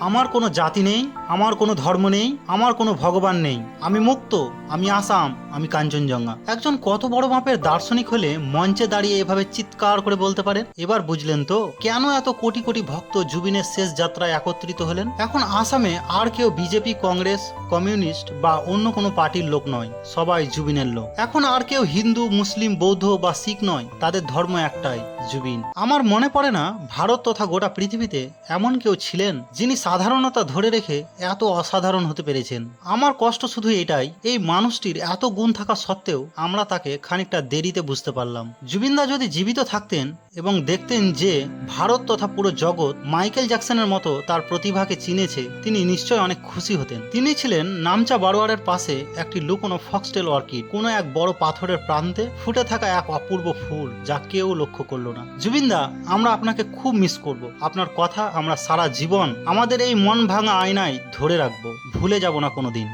আমার কোনো জাতি নেই, আমার কোনো ধর্ম নেই, আমার কোনো ভগবান নেই। আমি মুক্ত, আমি আসাম, আমি কাঞ্চনজঙ্ঘা। একজন কত বড় মাপের দার্শনিক হলে মঞ্চে দাঁড়িয়ে এভাবে চিৎকার করে বলতে পারেন? এবার বুঝলেন তো, কেন এত কোটি কোটি ভক্ত জুবিনের শেষ যাত্রায় একত্রিত হলেন? এখন আসামে আর কেউ বিজেপি, কংগ্রেস, কমিউনিস্ট বা অন্য কোনো পার্টির লোক নয়, সবাই জুবিনের লোক। এখন আর কেউ হিন্দু, মুসলিম, বৌদ্ধ বা শিখ নয়, তাদের ধর্ম একটাই। জুবিন। আমার মনে পড়ে না, ভারত তথা গোটা পৃথিবীতে এমন কেউ ছিলেন যিনি সাধারণতা ধরে রেখে এত অসাধারণ হতে পেরেছেন। আমার কষ্ট শুধু এটাই, এই মানুষটির এত গুণ থাকা সত্ত্বেও আমরা তাকে খানিকটা দেরিতে বুঝতে পারলাম। জুবিনদা যদি জীবিত থাকতেন এবং দেখতেন যে ভারত তথা পুরো জগৎ মাইকেল জ্যাকসনের মতো তার প্রতিভাকে চিনেছে, তিনি নিশ্চয় অনেক খুশি হতেন। তিনি ছিলেন নামচা বারোয়ারের পাশে একটি লুকোনো ফক্সটেল অর্কিড। কোনো এক বড় পাথরের প্রান্তে ফুটে থাকা এক অপূর্ব ফুল যা কেউ লক্ষ্য করল না। জুবিনদা, আমরা আপনাকে খুব মিস করব। আপনার কথা আমরা সারা জীবন আমাদের এই মন ভাঙা আয়নায় ধরে রাখব। ভুলে যাব না কোনোদিন।